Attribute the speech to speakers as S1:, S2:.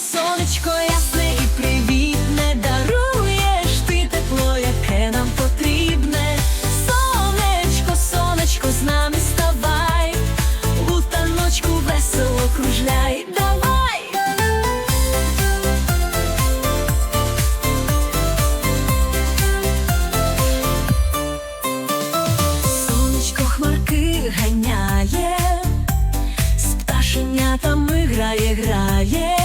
S1: сонечко ясне і привітне, даруєш ти тепло, яке нам потрібне. Сонечко, сонечко, з нами ставай, у таночку весело кружляй, давай. Сонечко хмарки ганяє, з пташенятами грає, грає.